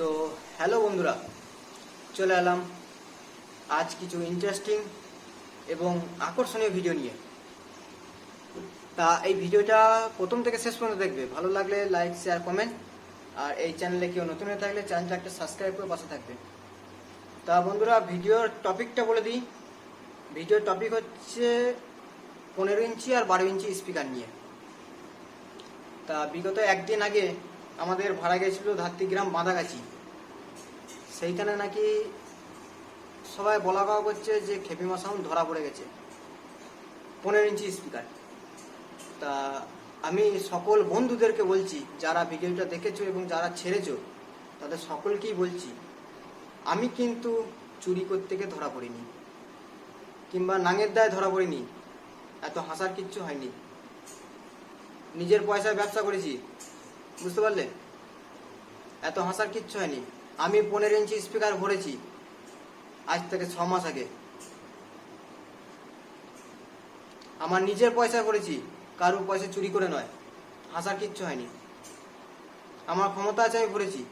তো হ্যালো বন্ধুরা, চলে এলাম আজ কিছু ইন্টারেস্টিং এবং আকর্ষণীয় ভিডিও নিয়ে। তা এই ভিডিওটা প্রথম থেকে শেষ পর্যন্ত দেখবে। ভালো লাগলে লাইক শেয়ার কমেন্ট আর এই চ্যানেলে কেউ নতুন হয়ে থাকলে চ্যানেলটা একটা সাবস্ক্রাইব করে পাশে থাকবে। তা বন্ধুরা ভিডিওর টপিকটা বলে দিই। ভিডিওর টপিক হচ্ছে পনেরো ইঞ্চি আর বারো ইঞ্চি স্পিকার নিয়ে। তা বিগত একদিন আগে আমাদের ভাড়া গেছিল ধাত্রিগ্রাম বাঁধাগাছি। সেইখানে নাকি সবাই বলা কওয়া করছে যে খেপিমা সাউন্ড ধরা পড়ে গেছে। পনেরো ইঞ্চি স্পিকার। তা আমি সকল বন্ধুদেরকে বলছি, যারা ভিডিওটা দেখেছ এবং যারা ছেড়েছো, তাদের সকলকেই বলছি, আমি কিন্তু চুরি করতে গিয়ে ধরা পড়িনি, কিংবা নাঙের দায় ধরা পড়িনি, এত হাসার কিচ্ছু হয়নি। নিজের পয়সায় ব্যবসা করেছি বুঝতে পারলে? এত হাসার কিচ্ছু হয়নি। আমি পনেরো ইঞ্চি স্পিকার ভরেছি। আজ থেকে ছ মাস আগে। আমার নিজের পয়সা করেছি, কারোর পয়সা চুরি করে নয়। হাসার কিচ্ছু হয়নি। আমার ক্ষমতা আছে আমি ভরেছি।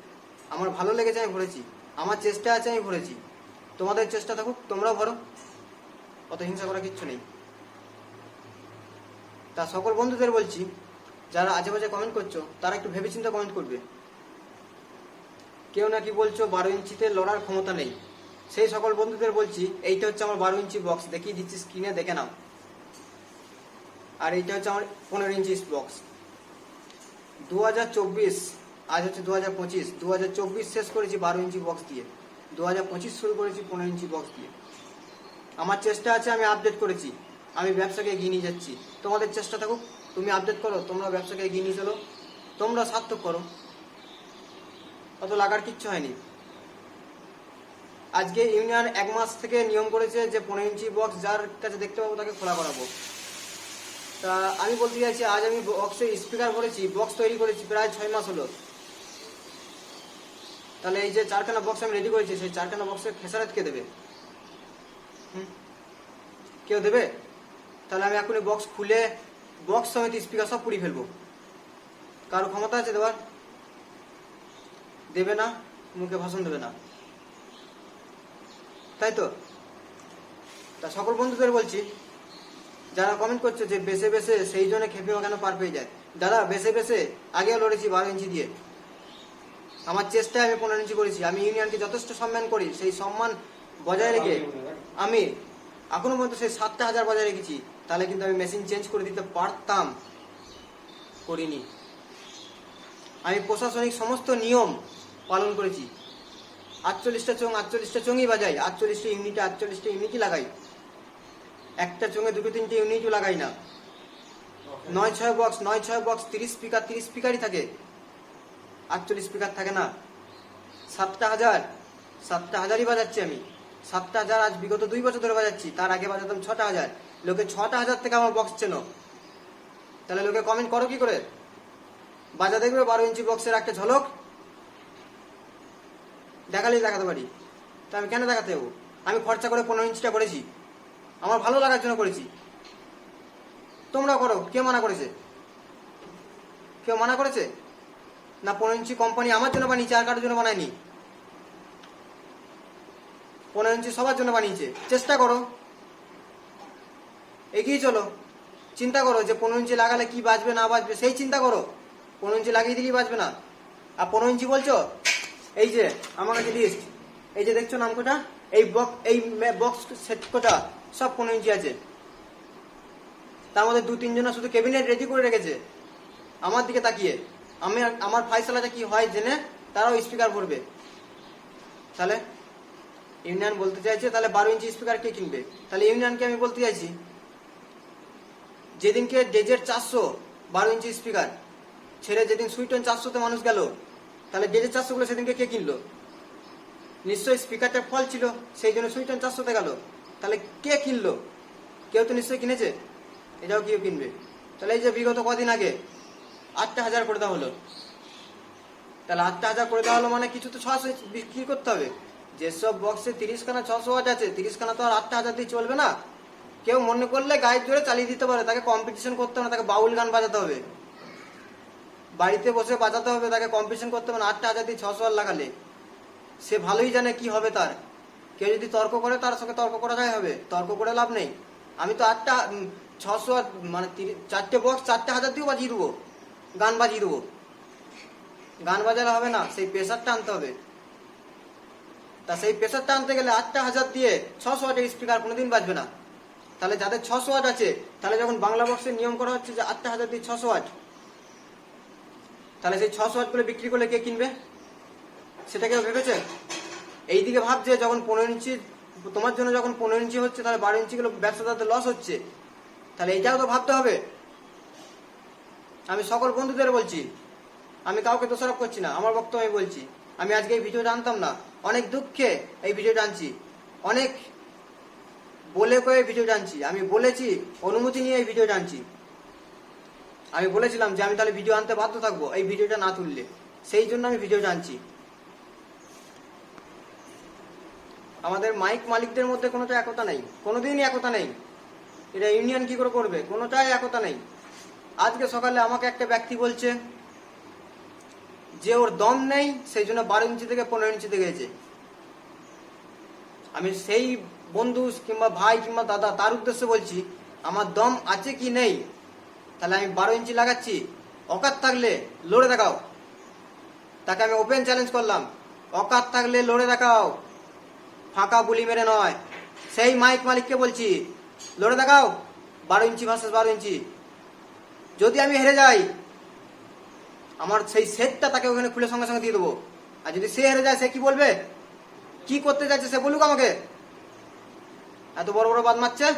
আমার ভালো লেগেছে আমি ভরেছি। আমার চেষ্টা আছে আমি ভরেছি। তোমাদের চেষ্টা থাকুক, তোমরাও ভরো। অত হিংসা করা কিচ্ছু নেই। তা সকল বন্ধুদের বলছি যারা আজে বাজে কমেন্ট করছ, তারা একটু ভেবেচিন্তে কমেন্ট করবে। কেউ নাকি বলছো বারো ইঞ্চিতে লড়ার ক্ষমতা নেই। সেই সকল বন্ধুদের বলছি, এইটা হচ্ছে আমার বারো ইঞ্চি বক্স দেখিয়ে দিচ্ছি স্ক্রিনে দেখে নাও। আর এইটা হচ্ছে আমার পনেরো ইঞ্চি বক্স দু হাজার চব্বিশ, আজ হচ্ছে দু হাজার পঁচিশ দু হাজার চব্বিশ শেষ করেছি বারো ইঞ্চি বক্স দিয়ে। দু হাজার পঁচিশ শুরু করেছি পনেরো ইঞ্চি বক্স দিয়ে। আমার চেষ্টা আছে, আমি আপডেট করেছি। আমি ব্যবসাকে এগিয়ে নিয়ে যাচ্ছি। তোমাদের চেষ্টা থাকুক। তুমি আপডেট করো, তোমরা ব্যবসাকে এগিয়ে নিয়ে চলো। তোমরা সার্থক করো। অত লাগার কিচ্ছু হয়নি। আজকে ইউনিয়ন এক মাস থেকে নিয়ম করেছে যে পনেরো ইঞ্চি বক্স যার কাছে দেখতে পাবো তাকে খোলা করাবো। তা আমি বলতে চাইছি, আজ আমি বক্সে স্পিকার করেছি বক্স তৈরি করেছি, প্রায় ছয় মাস হলো। তাহলে এই যে চারখানা বক্স আমি রেডি করেছি, সেই চারখানা বক্সের খেসারাত কে দেবে? কেউ দেবে? তাহলে আমি এখনই বক্স খুলে বক্স সমেত স্পিকার সব পুড়িয়ে ফেলব। কারও ক্ষমতা আছে দেওয়ার দেবে না, মুখে ভাষণ দেবে না। তাই তো? তা সকল বন্ধুদের বলছি, যারা কমেন্ট করছে যে বেছে বেছে সেই জন্য খেপেও কেন পার পেয়ে যায়? দাদা বেছে বেছে আগেও লড়েছি বারো ইঞ্চি দিয়ে। আমার চেষ্টায় আমি পনেরো ইঞ্চি করেছি। আমি ইউনিয়নকে যথেষ্ট সম্মান করি। সেই সম্মান বজায় রেখে আমি এখনও পর্যন্ত সেই সাতটা হাজার বজায় রেখেছি। তাহলে কিন্তু আমি মেশিন চেঞ্জ করে দিতে পারতাম। করিনি। আমি প্রশাসনিক সমস্ত নিয়ম পালন করেছি। আটচল্লিশটা চোং আটচল্লিশটা চোঙই বাজাই। আটচল্লিশটা ইউনিটে আটচল্লিশটা ইউনিটই লাগাই। একটা চোঙে দুটো, তিনটে ইউনিটও লাগাই না। নয়, ছয় বক্স নয়, ছয় বক্স তিরিশ স্পিকার তিরিশ স্পিকারই থাকে। আটচল্লিশ স্পিকার থাকে না। সাতটা হাজার, সাতটা হাজারই বাজাচ্ছি আমি। সাতটা হাজার, আজ বিগত দুই বছর ধরে বাজাচ্ছি, তার আগে বাজাতাম ছটা হাজার। লোকে ছটা হাজার থেকে আমার বক্স চেনো। তাহলে লোকে কমেন্ট করো কি করে? বাজা দেখবে, বারো ইঞ্চি বক্সের একটা ঝলক। দেখালেই দেখাতে পারি। তা আমি কেন দেখাতে যাব? আমি খরচা করে পনেরো ইঞ্চিটা করেছি। আমার ভালো লাগার জন্য করেছি। তোমরা করো, কে মানা করেছে? কেউ মানা করেছে? না পনেরো ইঞ্চি কোম্পানি আমার জন্য বানিয়েছে, আর কারোর জন্য বানায়নি? পনেরো ইঞ্চি সবার জন্য বানিয়েছে। চেষ্টা করো। এগিয়ে চলো। চিন্তা করো যে পনেরো ইঞ্চি লাগালে কি বাজবে, না বাজবে, সেই চিন্তা করো। পনেরো ইঞ্চি লাগিয়ে দিলেই বাজবে না। আর পনেরো ইঞ্চি বলছো? এই যে, আমার কাছে লিস্ট এই যে দেখছ নাম কোটা এই বক্স এই বক্স সেট কোটা? সব পনেরো ইঞ্চি আছে। তার মধ্যে দু তিনজনা শুধু ক্যাবিনেট রেডি করে রেখেছে। আমার দিকে তাকিয়ে। আমি আমার ফাইসালাটা কি হয় জেনে তারাও স্পিকার করবে তাহলে? ইউনিয়ন বলতে চাইছে, তাহলে বারো ইঞ্চি স্পিকার কে কিনবে? তাহলে ইউনিয়নকে আমি বলতে চাইছি, যেদিনকে ডেজের চারশো বারো ইঞ্চি স্পিকার ছেড়ে যেদিন সুইটন চারশোতে মানুষ গেল, তাহলে ডেজের চারশোগুলো সেদিনকে কে কিনলো? নিশ্চয়ই স্পিকারটা ফল ছিল, সেই জন্য সুইটন চারশোতে গেল। তাহলে কে কিনলো? কেউ তো নিশ্চয়ই কিনেছে? এটাও কেউ কিনবে। তাহলে এই যে বিগত কদিন আগে, আটটা হাজার করে দেওয়া হলো। তাহলে আটটা হাজার করে দেওয়া হলো মানে কিছু তো ছশো বিক্রি করতে হবে? যেসব বক্সে তিরিশ খানা ছশো ওয়াট আছে তিরিশ খানা তো আর আটটা হাজার দিয়ে চলবে না। কেউ মনে করলে গায়ের জোরে চালিয়ে দিতে পারে, তাকে কম্পিটিশন করতে হবে না, তাকে বাউল গান বাজাতে হবে। বাড়িতে বসে বাজাতে হবে, তাকে কম্পিটিশন করতে হবে না, আটটা হাজার দিয়ে ছশো লাগালে। সে ভালোই জানে কি হবে তার। কেউ যদি তর্ক করে, তার সঙ্গে তর্ক করা যায় হবে। তর্ক করে লাভ নেই। আমি তো আটটা ছশো মানে চারটে বক্স চারটে হাজার দিয়েও বাজিয়ে দেবো। গান বাজিয়ে দেবো। গান বাজালে হবে না, সেই প্রেশারটা আনতে হবে। তা সেই প্রেশারটা আনতে গেলে আটটা হাজার দিয়ে ছশো ওয়াটের স্পিকার কোনোদিন বাজবে না। তাহলে যাদের ছশো ওয়াট আছে, তাহলে যখন বাংলা বক্সের নিয়ম করা হচ্ছে যে আটটা হাজার দিয়ে ছশো ওয়াট তাহলে সেই ছশো ওয়াট করে বিক্রি করলে কে কিনবে? সেটা কেউ ভেবেছে? এইদিকে ভাবছে যখন পনেরো ইঞ্চি, তোমার জন্য যখন পনেরো ইঞ্চি হচ্ছে, তাহলে বারো ইঞ্চিগুলো ব্যবসাদারদের লস হচ্ছে। তাহলে এইটাও তো ভাবতে হবে। আমি সকল বন্ধুদের বলছি, আমি কাউকে দোষারোপ করছি না, আমার বক্তব্য আমি বলছি। আমি আজকে এই ভিডিওটা আনতাম না। অনেক দুঃখে এই ভিডিওটা আনছি। অনেক বলে কয়ে ভিডিওটা আনছি। আমি বলেছি, অনুমতি নিয়ে এই ভিডিওটা আনছি। আমি বলেছিলাম যে আমি তাহলে ভিডিও আনতে বাধ্য থাকব, এই ভিডিওটা না তুললে। সেই জন্য আমি ভিডিওটা আনছি। আমাদের মাইক মালিকদের মধ্যে কোনোটা একতা নেই। কোনোদিনই একতা নেই। এটা ইউনিয়ন কি করে করবে? কোনোটাই একতা নেই। আজকে সকালে আমাকে একটা ব্যক্তি বলছে যে ওর দম নেই, সেই জন্য বারো ইঞ্চি থেকে পনেরো ইঞ্চিতে গেছে। আমি সেই বন্ধু কিংবা ভাই কিংবা দাদা, তার উদ্দেশ্যে বলছি, আমার দম আছে কি নেই? তাহলে আমি বারো ইঞ্চি লাগাচ্ছি। অকাত থাকলে লড়ে দেখাও। তাকে আমি ওপেন চ্যালেঞ্জ করলাম। অকাত থাকলে লড়ে দেখাও। ফাঁকা গুলি মেরে নয়। সেই মাইক মালিককে বলছি, লড়ে দেখাও। বারো ইঞ্চি ভার্সেস বারো ইঞ্চি। যদি আমি হেরে যাই আমার সেই সেটটা তাকে ওখানে খুলে সঙ্গে সঙ্গে দিয়ে দেবো। আর যদি সে হেরে যায়, সে কি বলবে? কি করতে যাচ্ছে সে বলুক আমাকে। এত বড় বড় বাদ মারছে?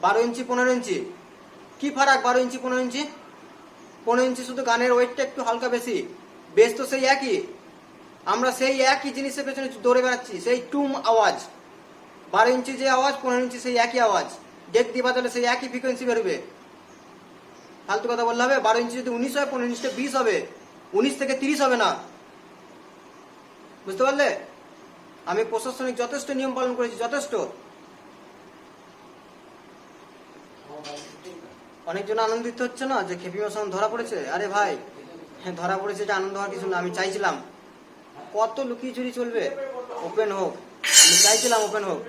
বারো ইঞ্চি, পনেরো ইঞ্চি। কি ফারাক বারো ইঞ্চি, পনেরো ইঞ্চি? পনেরো ইঞ্চি শুধু গানের ওয়েটটা একটু হালকা বেশি। বেশ তো সেই একই। আমরা সেই একই জিনিসের পেছনে দৌড়ে বেড়াচ্ছি, সেই টুম আওয়াজ। বারো ইঞ্চি যে আওয়াজ, পনেরো ইঞ্চি সেই একই আওয়াজ। ডেক দিয়ে বাজালে সেই একই ফ্রিকোয়েন্সি বেরোবে। ফালতু কথা বললে হবে, বারো ইঞ্চি যদি উনিশ হয়, পনেরো ইঞ্চিটা বিশ হবে, উনিশ থেকে তিরিশ হবে না। বুঝতে পারলে? আমি প্রশাসনিক যথেষ্ট নিয়ম পালন করেছি, যথেষ্ট। অনেকজন আনন্দিত হচ্ছে না যে খেপি মাসান ধরা পড়েছে? আরে ভাই হ্যাঁ ধরা পড়েছে এটা আনন্দ হওয়ার কিছু না, আমি চাইছিলাম। কত লুকিয়ে চুরি চলবে? ওপেন হোক। আমি চাইছিলাম ওপেন হোক।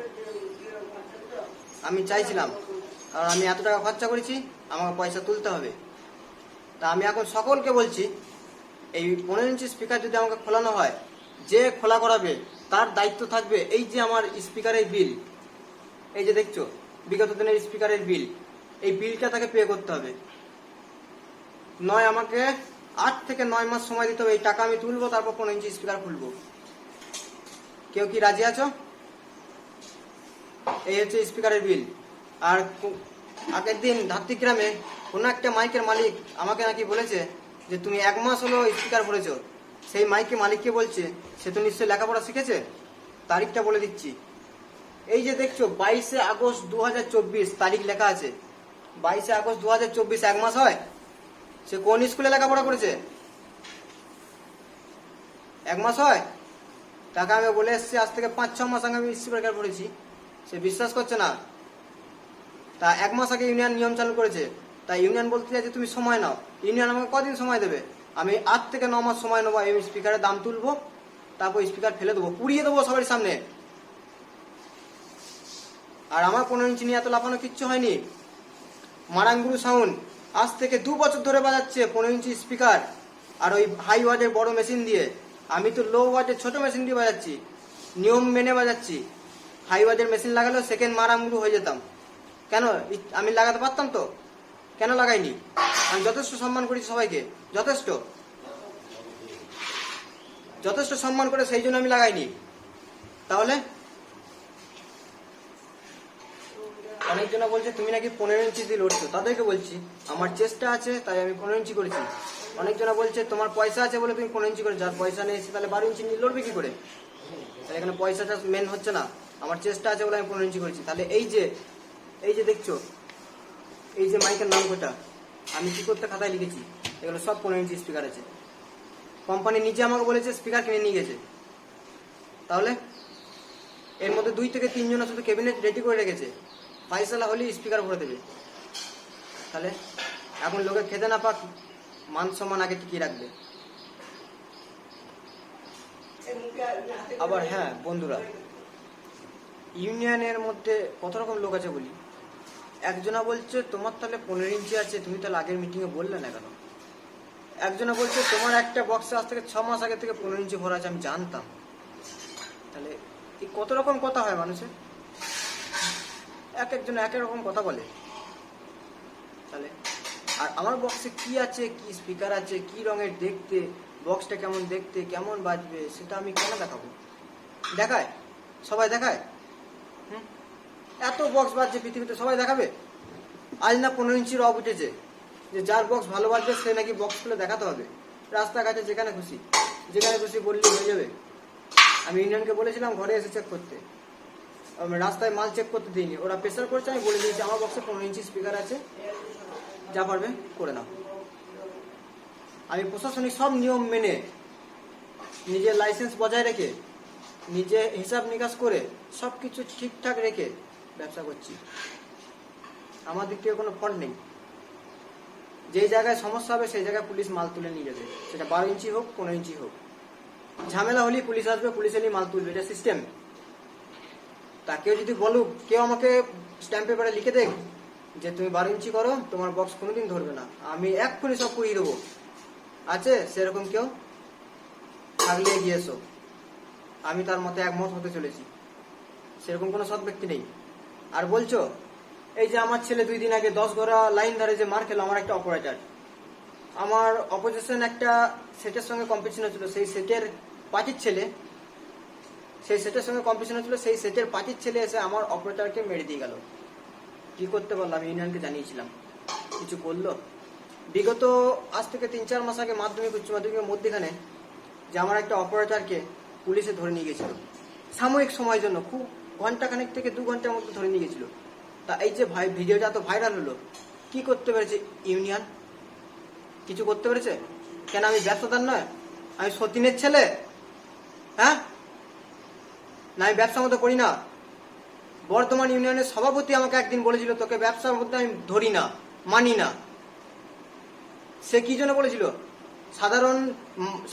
আমি চাইছিলাম। কারণ আমি এত টাকা খরচা করেছি আমাকে পয়সা তুলতে হবে। তা আমি এখন সকলকে বলছি, এই পনেরো ইঞ্চি স্পিকার যদি আমাকে খোলানো হয়, যে খোলা করাবে, তার দায়িত্ব থাকবে এই যে আমার স্পিকারের বিল এই যে দেখছ, বিগত দিনের স্পিকারের বিল এই বিলটা তাকে পে করতে হবে। নয় আমাকে আট থেকে নয় মাস সময় দিতে হবে, এই টাকা আমি তুলবো, তারপর পনেরো ইঞ্চি স্পিকার খুলবো। কেউ কি রাজি আছো? এই হচ্ছে স্পিকারের বিল আর আগের দিন ধাত্রিগ্রামে কোনো একটা মাইকের মালিক আমাকে নাকি বলেছে যে তুমি এক মাস হলো স্পিকার পড়েছো। সেই মাইকের মালিককে বলছে, সে তো নিশ্চয়ই লেখাপড়া শিখেছে? তারিখটা বলে দিচ্ছি। এই যে দেখছ, বাইশে আগস্ট দু হাজার চব্বিশ তারিখ লেখা আছে। বাইশে আগস্ট দু এক মাস হয়? সে কোন স্কুলে লেখাপড়া করেছে? এক মাস হয়? তাকে আমি বলে এসছি, আজ থেকে পাঁচ ছ মাস আগে আমি স্পিকার পড়েছি। সে বিশ্বাস করছে না। তা এক মাস আগে ইউনিয়ন নিয়ম চালু করেছে। তাই ইউনিয়ন বলতে চাইছে, তুমি সময় নাও। ইউনিয়ন আমাকে কদিন সময় দেবে? আমি আট থেকে ন মাস সময় নেব এই স্পিকারের দাম তুলবো, তারপর স্পিকার ফেলে দেবো, পুড়িয়ে দেবো সবার সামনে। আর আমার পনেরো ইঞ্চি নিয়ে এত লাফানো কিচ্ছু হয়নি। মারাঙ্গুরু সাউন্ড আজ থেকে দু বছর ধরে বাজাচ্ছে পনেরো ইঞ্চি স্পিকার আর ওই হাই ওয়াটের বড় মেশিন দিয়ে। আমি তো লো ওয়াটের ছোট মেশিন দিয়ে বাজাচ্ছি, নিয়ম মেনে বাজাচ্ছি। হাই ওয়াটের মেশিন লাগালেও সেকেন্ড মারাঙ্গুরু হয়ে যেতাম। কেন? আমি লাগাতে পারতাম তো। কেন লাগাইনি? আমি যথেষ্ট সম্মান করি সবাইকে। যথেষ্ট। যথেষ্ট সম্মান করে সেই জন্য আমি লাগাইনি। তাহলে? অনেকজনা বলছে, তুমি নাকি পনেরো ইঞ্চি দিয়ে লড়ছো। তাদেরকে বলছি, আমার চেষ্টা আছে, তাই আমি পনেরো ইঞ্চি করেছি। অনেকজনা বলছে, তোমার পয়সা আছে বলে তুমি পনেরো ইঞ্চি করে যার পয়সা নেই তাহলে বারো ইঞ্চি নিয়ে লড়বে কি করে? তাই এখানে পয়সাটা মেন হচ্ছে না। আমার চেষ্টা আছে বলে আমি পনেরো ইঞ্চি করেছি। তাহলে এই যে এই যে দেখছ, এই যে মাইকের নাম কোটা আমি কি করতে খাতায় লিখেছি? এগুলো সব পনেরো ইঞ্চি স্পিকার আছে। কোম্পানি নিজে আমাকে বলেছে স্পিকার কিনে নিয়ে গেছে। তাহলে এর মধ্যে দুই থেকে তিনজন শুধু ক্যাবিনেট রেডি করে রেখেছে। ফাইসালা হলেই স্পিকার ভরে দেবে। তাহলে এখন লোকে খেতে না পাক, মান সম্মান আগে টিকিয়ে রাখবে। আবার হ্যাঁ বন্ধুরা, ইউনিয়নের মধ্যে কত রকম লোক আছে বলি? একজনা বলছে, তোমার তাহলে পনেরো ইঞ্চি আছে, তুমি তাহলে আগের মিটিংয়ে বললে না কেন? একজনা বলছে, তোমার একটা বক্সে আজ থেকে ছ মাস আগে থেকে পনেরো ইঞ্চি ভরা আছে, আমি জানতাম। তাহলে এই কত রকম কথা হয় মানুষের? এক একজন এক এক রকম কথা বলে। তাহলে, আর আমার বক্সে কি আছে, কি স্পিকার আছে, কি রঙের দেখতে বক্সটা কেমন দেখতে, কেমন বাজবে, সেটা আমি কেন দেখাবো? দেখায়? সবাই দেখায়? এত বক্স বাজছে পৃথিবীতে, সবাই দেখাবে? আজ না পনেরো ইঞ্চির অফ উঠেছে। যে যার বক্স ভালো বাজবে সে নাকি বক্স খুলে দেখাতে হবে। রাস্তাঘাটে যেখানে খুশি যেখানে খুশি বললেই হয়ে যাবে। আমি ইন্ডিয়ানকে বলেছিলাম, ঘরে এসে চেক করতে। রাস্তায় মাল চেক করতে দিইনি। ওরা প্রেশার করছে, আমি বলে দিয়েছি, আমার বক্সে পনেরো ইঞ্চি স্পিকার আছে। যা পারবে, করে নাও। আমি প্রশাসনিক সব নিয়ম মেনে, নিজের লাইসেন্স বজায় রেখে, নিজে হিসাব নিকাশ করে সব কিছু ঠিকঠাক রেখে ব্যবসা করছি। আমার দিক থেকে কোনো ফল্ট নেই। যেই জায়গায় সমস্যা হবে, সেই জায়গায় পুলিশ মাল তুলে নিয়ে যাবে। সেটা বারো ইঞ্চি হোক, পনেরো ইঞ্চি হোক। ঝামেলা হলেই পুলিশ আসবে, পুলিশ এলেই মাল তুলবে। এটা সিস্টেম তা কেউ যদি বলুক, কেউ আমাকে স্ট্যাম্প পেপারে লিখে দেখ যে তুমি বারো ইঞ্চি করো, তোমার বক্স কোনোদিন ধরবে না। আমি এক্ষুনি সব করিয়ে দেবো। আছে? সেরকম কেউ? থাকলে এসো। আমি তার মতে একমত হতে চলেছি। সেরকম কোনো সৎ ব্যক্তি নেই। আর বলছো, এই যে আমার ছেলে দুই দিন আগে দশ গড়া লাইন ধরে যে মার খেলো, আমার একটা অপারেটার আমার অপোজিশন একটা সেটের সঙ্গে কম্পিটিশন হচ্ছিল সেই সেটের পাঁচির ছেলে। সেই সেটের সঙ্গে কম্পিটিশন হচ্ছিল সেই সেটের পাঁচির ছেলে এসে আমার অপারেটারকে মেরে দিয়ে গেল। কি করতে পারলাম? ইউনিয়নকে জানিয়েছিলাম। কিছু করল? বিগত আজ থেকে তিন চার মাস আগে মাধ্যমিক, উচ্চ মাধ্যমিকের মধ্যেখানে যে আমার একটা অপারেটরকে পুলিশে ধরে নিয়ে গেছিল। সাময়িক সময়ের জন্য, খুব ঘন্টাখানেক থেকে দু ঘণ্টার মধ্যে ধরে নিয়ে গেছিল। তা এই যে ভাই, ভিডিওটা তো ভাইরাল হলো, কি করতে পেরেছে ইউনিয়ন? কিছু করতে পেরেছে? কেন আমি ব্যবসাদার নয়? আমি সতীনের ছেলে? হ্যাঁ? না, আমি ব্যবসার মতো করি না। বর্ধমান ইউনিয়নের সভাপতি আমাকে একদিন বলেছিল, তোকে ব্যবসার মধ্যে আমি ধরি না, মানি না। সে কি জন্য বলেছিল? সাধারণ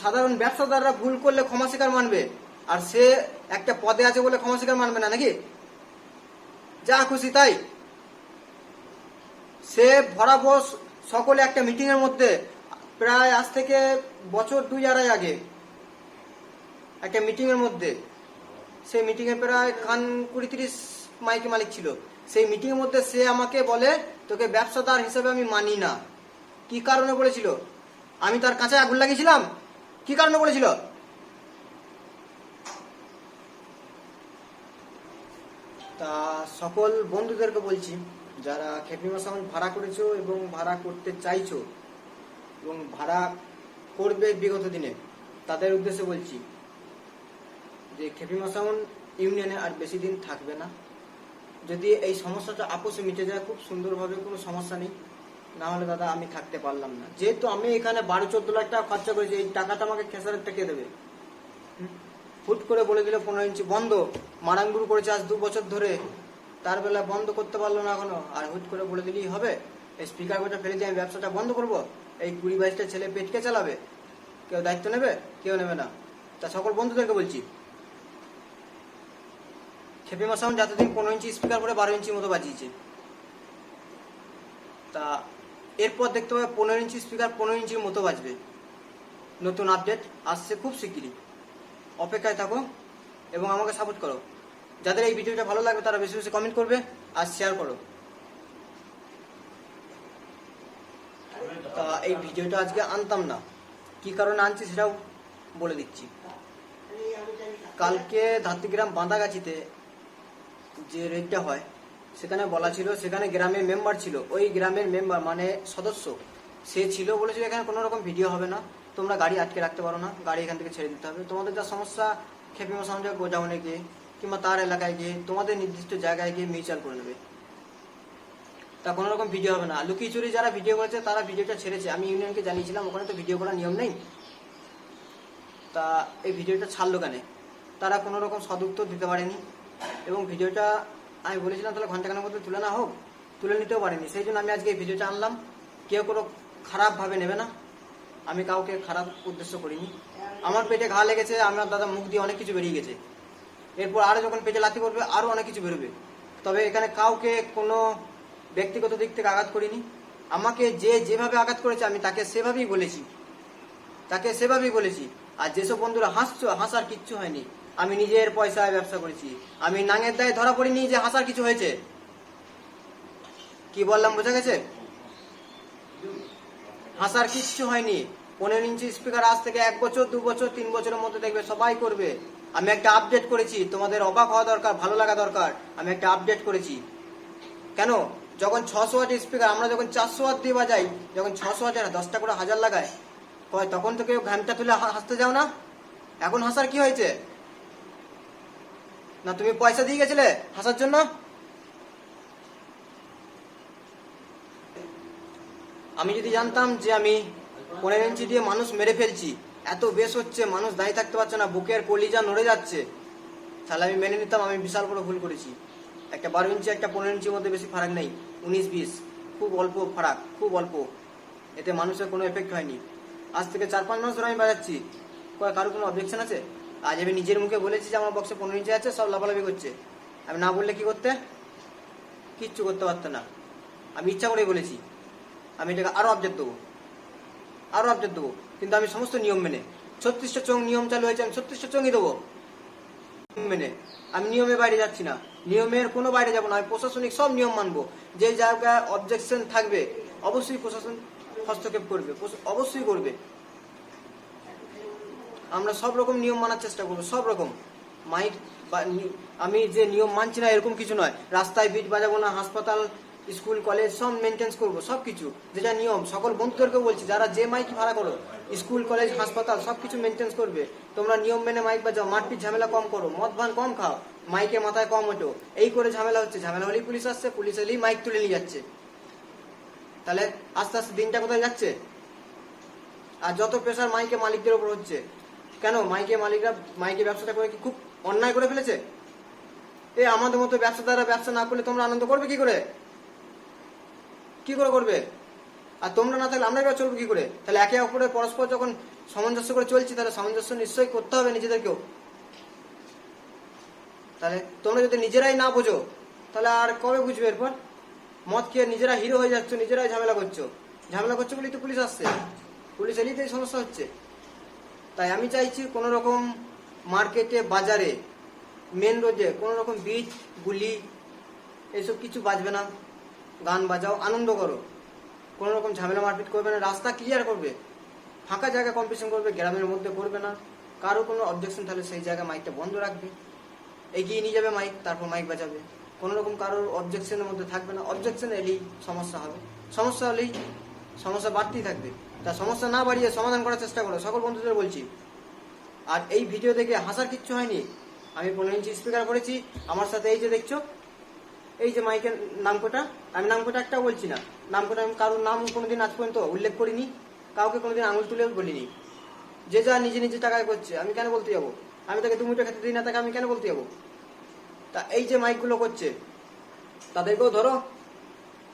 সাধারণ ব্যবসাদাররা ভুল করলে ক্ষমা স্বীকার মানবে। আর সে একটা পদে আছে বলে ক্ষমা স্বীকার মানবে না, নাকি? যা খুশি তাই। সে ভরাবো স- সকলে একটা মিটিং এর মধ্যে, প্রায় আজ থেকে বছর দুই আড়াই আগে। একটা মিটিং এর মধ্যে। সেই মিটিং এ প্রায় খান কুড়ি তিরিশ মাইকে মালিক ছিল। সেই মিটিং এর মধ্যে সে আমাকে বলে, তোকে ব্যবসাদার হিসেবে আমি মানি না। কি কারণে বলেছিল? আমি তার কাছে আগুন লাগিয়েছিলাম? কি কারণে বলেছিল? তা সকল বন্ধুদেরকে বলছি, যারা খেপিমা সাউন্ড ভাড়া করেছ এবং ভাড়া করতে চাইছো এবং ভাড়া করবে বিগত দিনে, তাদের উদ্দেশ্যে বলছি যে খেপিমা সাউন্ড ইউনিয়নে আর বেশি দিন থাকবে না। যদি এই সমস্যাটা আপোষে মিটে যায়, খুব সুন্দরভাবে কোনো সমস্যা নেই। না হলে দাদা, আমি থাকতে পারলাম না। যেহেতু আমি এখানে বারো চোদ্দ লাখ টাকা খরচা করেছি, এই টাকাটা আমাকে খেসারের কে দেবে? হুট করে বলে দিলে পনেরো ইঞ্চি বন্ধ। মারাঙ্গুরু করেছে আজ দু বছর ধরে। তার বেলা বন্ধ করতে পারল না এখনও। আর হুট করে বলে দিলেই হবে। এই স্পিকার গোটা ফেলে দিয়ে আমি ব্যবসাটা বন্ধ করব। এই কুড়ি বাইশটা ছেলে পেটকে চালাবে? কেউ দায়িত্ব নেবে? কেউ নেবে না। তা সকল বন্ধুদেরকে বলছি। খেপিমা সাউন্ড যতদিন পনেরো ইঞ্চি স্পিকার করে বারো ইঞ্চি মতো বাজিয়েছে। তা এরপর দেখতে পাবে পনেরো ইঞ্চি স্পিকার পনেরো ইঞ্চির মতো বাজবে। নতুন আপডেট আসছে খুব শিগগিরই। অপেক্ষায় থাকো এবং আমাকে সাপোর্ট করো। যাদের এই ভিডিওটা ভালো লাগবে, তারা বেশি বেশি কমেন্ট করবে আর শেয়ার করো। তা এই ভিডিওটা আজকে আনতাম না। কি কারণে আনছি সেটাও বলে দিচ্ছি। কালকে ধাত্রিগ্রাম বাঁধাগাছিতে যে রেটটা হয়, সেখানে বলা ছিল, সেখানে গ্রামের মেম্বার ছিল। ওই গ্রামের মেম্বার মানে সদস্য, সে ছিল বলেছিল, এখানে কোনো রকম ভিডিও হবে না। তোমরা গাড়ি আটকে রাখতে পারো না, গাড়ি এখান থেকে ছেড়ে দিতে হবে। তোমাদের যা সমস্যা, খেপি সাউন্ডে গোডাউনে গিয়ে কিংবা তার এলাকায় গিয়ে তোমাদের নির্দিষ্ট জায়গায় গিয়ে মিউচুয়াল করে নেবে। তা কোনো রকম ভিডিও হবে না। লুকিয়ে চুরি যারা ভিডিও করেছে, তারা ভিডিওটা ছেড়েছে। আমি ইউনিয়নকে জানিয়েছিলাম, ওখানে তো ভিডিও করার নিয়ম নেই। তা এই ভিডিওটা ছাড়লো কেন? তারা কোনো রকম সদুত্তর দিতে পারেনি। এবং ভিডিওটা আমি বলেছিলাম, তাহলে ঘন্টাখানের মধ্যে তুলে না হোক। তুলে নিতেও পারেনি। সেই জন্য আমি আজকে এই ভিডিওটা আনলাম। কেউ কোনো খারাপভাবে নেবে না। আমি কাউকে খারাপ উদ্দেশ্য করিনি। আমার পেটে ঘা লেগেছে, আমার দাদা মুখ দিয়ে অনেক কিছু বেরিয়ে গেছে। এরপর আরও যখন পেটে লাথি পড়বে, আরও অনেক কিছু বেরোবে। তবে এখানে কাউকে কোনো ব্যক্তিগত দিক থেকে আঘাত করিনি। আমাকে যে যেভাবে আঘাত করেছে, আমি তাকে সেভাবেই বলেছি। তাকে সেভাবেই বলেছি। আর যেসব বন্ধুরা হাসছো, হাসার কিচ্ছু হয়নি। আমি নিজের পয়সায় ব্যবসা করেছি। আমি নাঙের দায়ে ধরা পড়িনি যে হাসার কিছু হয়েছে। কি বললাম, বোঝা গেছে? হাসার কিচ্ছু হয়নি। পনেরো ইঞ্চি স্পিকার আজ থেকে এক বছর, দু বছর, তিন বছরের মধ্যে দেখবে সবাই করবে। আমি একটা আপডেট করেছি, তোমাদের অবাক হওয়া দরকার, ভালো লাগা দরকার। আমি একটা আপডেট করেছি। কেন? যখন ছশো ওয়াট স্পিকার আমরা যখন চারশো ওয়াট দিয়ে বাজাই, যখন ছশো ওয়াটের দশটা করে হাজার লাগায়, কয়, তখন তো কেউ ঘ্যামটা তুলে হাসতে যাও না? এখন হাসার কি হয়েছে? না, তুমি পয়সা দিয়ে গেছিলে হাসার জন্য? আমি যদি জানতাম যে আমি পনেরো ইঞ্চি দিয়ে মানুষ মেরে ফেলছি, এত বেশ হচ্ছে, মানুষ দাঁড়িয়ে থাকতে পারছে না, বুকের কলিজা নড়ে যাচ্ছে, তাহলে আমি মেনে নিতাম, আমি বিশাল বড় ভুল করেছি। একটা বারো ইঞ্চি, একটা পনেরো ইঞ্চির মধ্যে বেশি ফারাক নেই, উনিশ, বিশ, খুব অল্প ফারাক, খুব অল্প। এতে মানুষের কোনো এফেক্ট হয়নি। আজ থেকে চার, পাঁচ মাস ধরে আমি বাজাচ্ছি। কারও কোনো অবজেকশন আছে? আজ আমি নিজের মুখে বলেছি যে আমার বক্সে পনেরো ইঞ্চি আছে, সব লাফালাফি করছে। আমি না বললে কি করতে? কিচ্ছু করতে পারতো না। আমি ইচ্ছা করেই বলেছি। আমি এটাকে আরও আপডেট দেবো। আরও আপডেট দেবো। কিন্তু আমি সমস্ত নিয়ম মেনে। ছত্রিশটা চং নিয়ম চালু হয়েছে, আমি ছত্রিশটা চঙই দেবো। মেনে। আমি নিয়মের বাইরে যাচ্ছি না। নিয়মের কোনো বাইরে যাব না। আমি প্রশাসনিক সব নিয়ম মানবো। যে জায়গায় অবজেকশন থাকবে, অবশ্যই প্রশাসন হস্তক্ষেপ করবে। অবশ্যই করবে। আমরা সব রকম নিয়ম মানার চেষ্টা করব, সব রকম। মাইক আমি যে নিয়ম মানছি না, এরকম কিছু নয়। রাস্তায় বিট বাজাবো না, হাসপাতাল স্কুল, কলেজ, সব মেনটেন্স করব সব কিছু যেটা নিয়ম, সকল বন্ধুদেরকে বলছি, যারা যে মাইক ভাড়া করো, স্কুল, কলেজ, হাসপাতাল সব কিছু মেনটেন্স করবে। তোমরা নিয়ম মেনে মাইক বাজাও, মারপিট ঝামেলা কম করো, মদ ভান কম খাও মাইকে মাথায় কম ওঠো। এই করে ঝামেলা হচ্ছে, ঝামেলা হলেই পুলিশ আসছে, পুলিশ হলেই মাইক তুলে নিয়ে যাচ্ছে। তাহলে আস্তে আস্তে দিনটা কোথায় যাচ্ছে? আর যত প্রেশার মাইকে মালিকদের উপর হচ্ছে, কেন মাইকে মালিকরা মাইকে ব্যবসাটা করে কি খুব অন্যায় করে ফেলেছে? এ আমাদের মতো ব্যবসাদাররা ব্যবসা না করলে তোমরা আনন্দ করবে কি করে? কি করে করবে? আর তোমরা না থাকলে আমরা এবার চলবো কি করে? তাহলে একে অপরের পরস্পর যখন সামঞ্জস্য করে চলছি, তাহলে সামঞ্জস্য নিশ্চয়ই করতে হবে নিজেদেরকেও। তাহলে তোমরা যদি নিজেরাই না বোঝো, তাহলে আর কবে বুঝবে এরপর? মদ খেয়ে নিজেরা হিরো হয়ে যাচ্ছ, নিজেরাই ঝামেলা করছ। ঝামেলা করছ বলেই তো পুলিশ আসছে। পুলিশ এলেই তো সমস্যা হচ্ছে। তাই আমি চাইছি কোনো রকম মার্কেটে, বাজারে, মেন রোডে কোনো রকম বিট গুলি, এসব কিছু বাজবে না। গান বাজাও, আনন্দ করো। কোনো রকম ঝামেলা মারপিট করবে না, রাস্তা ক্লিয়ার করবে। ফাঁকা জায়গা কম্পিটিশন করবে, গ্রামের মধ্যে করবে না। কারও কোনো অবজেকশন তাহলে সেই জায়গায় মাইকটা বন্ধ রাখবে। এগিয়ে নিয়ে যাবে মাইক তারপর মাইক বাজাবে। কোনো রকম কারোর অবজেকশনের মধ্যে থাকবে না। অবজেকশন এলেই সমস্যা হবে। সমস্যা হলেই সমস্যা বাড়তেই থাকবে। তা সমস্যা না বাড়িয়ে সমাধান করার চেষ্টা করো, সকল বন্ধুদের বলছি। আর এই ভিডিও দেখে হাসার কিচ্ছু হয়নি। আমি পনেরো ইঞ্চি স্পিকার করেছি আমার সাথে এই যে দেখছ এই যে মাইকের নামকোটা, আমি নামকোটা একটা বলছি না। নামকোটা আমি কারোর নাম কোনোদিন আজ পর্যন্ত উল্লেখ করিনি, কাউকে কোনোদিন আঙুল তুলে বলিনি। যে যা নিজে নিজে টাকায় করছে, আমি কেন বলতে যাব? আমি তাকে দু মুঠো খেতে দিই না, তাকে আমি কেন বলতে যাব? তা এই যে মাইকগুলো করছে, তাদেরকেও ধরো।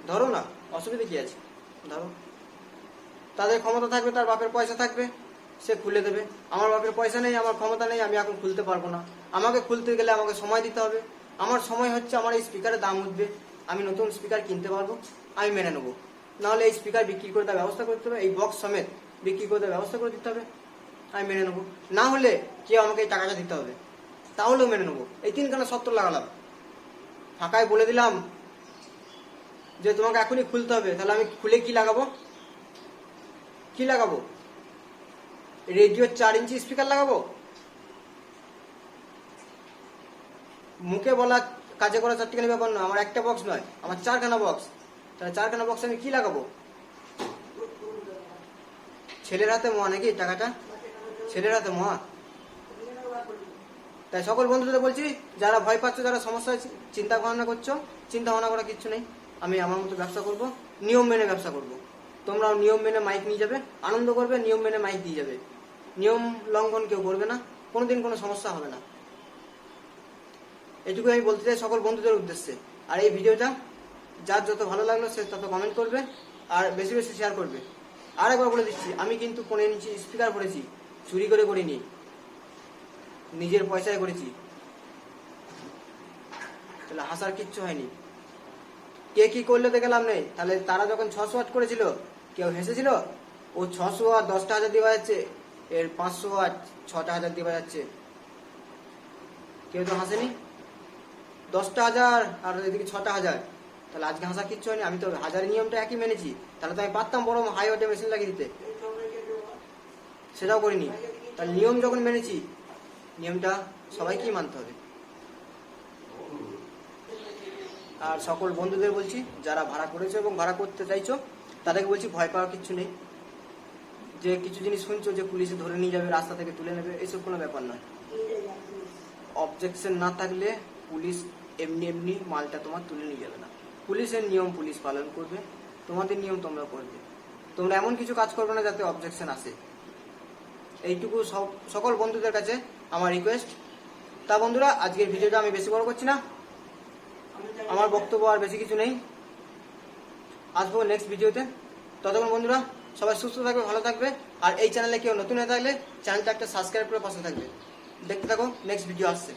ধরো না, অসুবিধা কি আছে? ধরো। তাদের ক্ষমতা থাকবে, তার বাপের পয়সা থাকবে, সে খুলে দেবে। আমার বাপের পয়সা নেই, আমার ক্ষমতা নেই, আমি এখন খুলতে পারব না। আমাকে খুলতে গেলে আমাকে সময় দিতে হবে। আমার সময় হচ্ছে আমার এই স্পিকারের দাম উঠবে। আমি নতুন স্পিকার কিনতে পারব, আমি মেনে নেব। নাহলে এই স্পিকার বিক্রি করে দেওয়ার ব্যবস্থা করতে হবে, এই বক্স সমেত বিক্রি করে দেওয়ার ব্যবস্থা করে দিতে হবে, আমি মেনে নেব। না হলে কেউ আমাকে এই টাকাটা দিতে হবে, তাহলেও মেনে নেব। এই তিনখানা সত্তর লাগালাম। ফাঁকায় বলে দিলাম যে তোমাকে এখনই খুলতে হবে, তাহলে আমি খুলে কি লাগাবো? কি লাগাবো? রেডিওর চার ইঞ্চি স্পিকার লাগাবো? মুখে বলা কাজে করা চারটিখানি ব্যাপার নয়, আমার একটা বক্স নয়, আমার চারখানা বক্স তাহলে চারখানা বক্স আমি কি লাগাবো? ছেলের হাতে মহা নাকি টাকাটা? ছেলের হাতে মহা? তাই সকল বন্ধুদের বলছি, যারা ভয় পাচ্ছ, যারা সমস্যায় চিন্তা ভাবনা করছ, চিন্তা ভাবনা করা কিচ্ছু নেই। আমি আমার মতো ব্যবসা করব, নিয়ম মেনে ব্যবসা করব। তোমরাও নিয়ম মেনে মাইক নিয়ে যাবে, আনন্দ করবে, নিয়ম মেনে মাইক দিয়ে যাবে। নিয়ম লঙ্ঘন কেউ করবে না, কোনোদিন কোনো সমস্যা হবে না। এটুকু আমি বলতে চাই সকল বন্ধুদের উদ্দেশ্যে। আর এই ভিডিওটা যার যত ভালো লাগল সে তত কমেন্ট করবে আর বেশি বেশি শেয়ার করবে। আর একবার বলে দিচ্ছি, আমি কিন্তু পনেরো ইঞ্চি স্পিকার করেছি চুরি করে করিনি। নিজের পয়সায় করেছি। তাহলে হাসার কিচ্ছু হয়নি। কে কি করলে তো গেলাম নেই। তাহলে তারা যখন ছশো ওয়াট করেছিল, কেউ হেসেছিল? ও ছশো আর দশটা হাজার দিয়ে যাচ্ছে এর পাঁচশো আর ছটা হাজার দিয়ে যাচ্ছে কেউ তো হাসেনি? দশটা হাজার আর এদিকে ছটা হাজার। তাহলে আজকে হাসা কিচ্ছু হয়নি আমি তো হাজারের নিয়মটা একই মেনেছি। তাহলে তো আমি পারতাম বড় হাই ওয়াটে মেশিন লাগিয়ে দিতে। সেটাও করিনি। তাহলে নিয়ম যখন মেনেছি নিয়মটা সবাইকেই মানতে হবে। আর সকল বন্ধুদের বলছি যারা ভাড়া করেছ এবং ভাড়া করতে চাইছো তাদেরকে বলছি ভয় পাওয়ার কিছু নেই। যে কিছু জিনিস শুনছো যে পুলিশে ধরে নিয়ে যাবে রাস্তা থেকে তুলে নেবে এসব কোনো ব্যাপার নয়। অবজেকশন না থাকলে পুলিশ এমনি এমনি মালটা তোমার তুলে নিয়ে যাবে না। পুলিশের নিয়ম পুলিশ পালন করবে, তোমাদের নিয়ম তোমরা করবে। তোমরা এমন কিছু কাজ করবে না যাতে অবজেকশন আসে। এইটুকু সকল বন্ধুদের কাছে আমার রিকোয়েস্ট তা বন্ধুরা, আজকের ভিডিওটা আমি বেশি বড় করছি না। আমার বক্তব্য আর বেশি কিছু নেই। আসব নেক্সট ভিডিওতে। ততক্ষণ বন্ধুরা, সবাই সুস্থ থাকবে, ভালো থাকবে। আর এই চ্যানেলে কেউ নতুন হয়ে থাকলে চ্যানেলটা একটা সাবস্ক্রাইব করে পাশে থাকবে। দেখতে থাকো নেক্সট ভিডিও আসছে।